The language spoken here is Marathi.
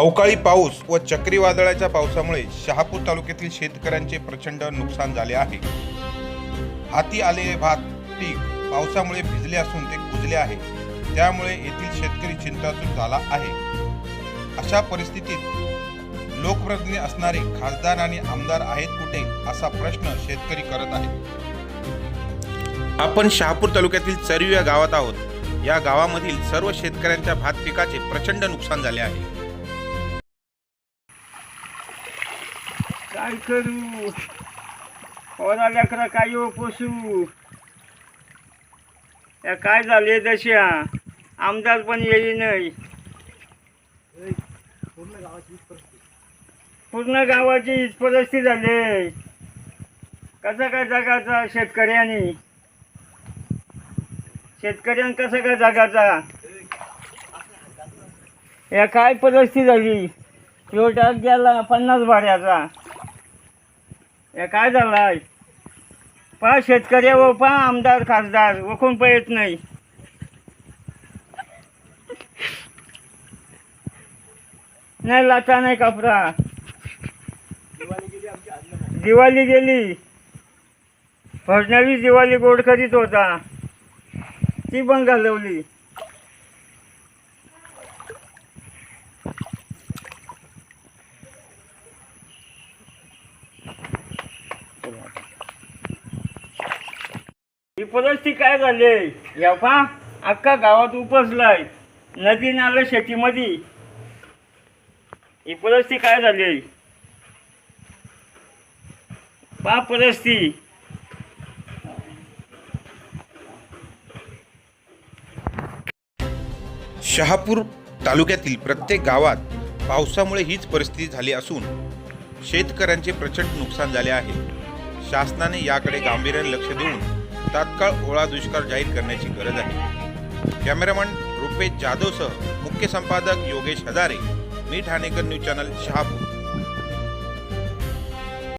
अवकाळी पाऊस व चक्रीवादळाच्या पावसामुळे शहापूर तालुक्यातील शेतकऱ्यांचे प्रचंड नुकसान झाले आहे. हाती आलेले भात पीक पावसामुळे भिजले असून ते कुजले आहे. त्यामुळे येथील शेतकरी चिंतातूर झाला आहे. अशा परिस्थितीत लोकप्रतिनिधी असणारे खासदार आणि आमदार आहेत कुठे असा प्रश्न शेतकरी करत आहेत. आपण शहापूर तालुक्यातील चरवी या गावात आहोत. या गावामधील सर्व शेतकऱ्यांच्या भात पिकाचे प्रचंड नुकसान झाले आहे. काय करू? पोरा लेकरा काय हो पोसू या काय झाले दशा आमदार पण येई नाही. पूर्ण गावाची हीच परिस्थिती. झाली. कसा काय जगाचा शेतकऱ्यांनी? शेतकऱ्यां कसा काय जगाचा? या काय परिस्थिती झाली? शेवटात गेला पन्नास भाड्याचा. हे काय झालाय? पहा शेतकरी व पहा आमदार खासदार ओखून पण येत नाही. नाही लाचा नाही कपडा दिवाळी गेली. फडणवीस दिवाळी गोड करीत होता. ती पण घालवली. ही परिस्थिती काय झाली? या पहा अख्खा गावात उपसलाय. नदी नालं शेतीमध्ये ही परिस्थिती काय झाली? पा परिस्थिती शहापूर तालुक्यातील प्रत्येक गावात पावसामुळे हीच परिस्थिती झाली असून शेतकऱ्यांचे प्रचंड नुकसान झाले आहे. शासनाने याकडे गांभीर्याने लक्ष देऊन तात्काळ ओळा दुष्काळ जाहीर करण्याची गरज आहे. कॅमेरामन रुपेश जाधवसह मुख्य संपादक योगेश हजारे मी ठाणेकर न्यूज चॅनल शहापूर.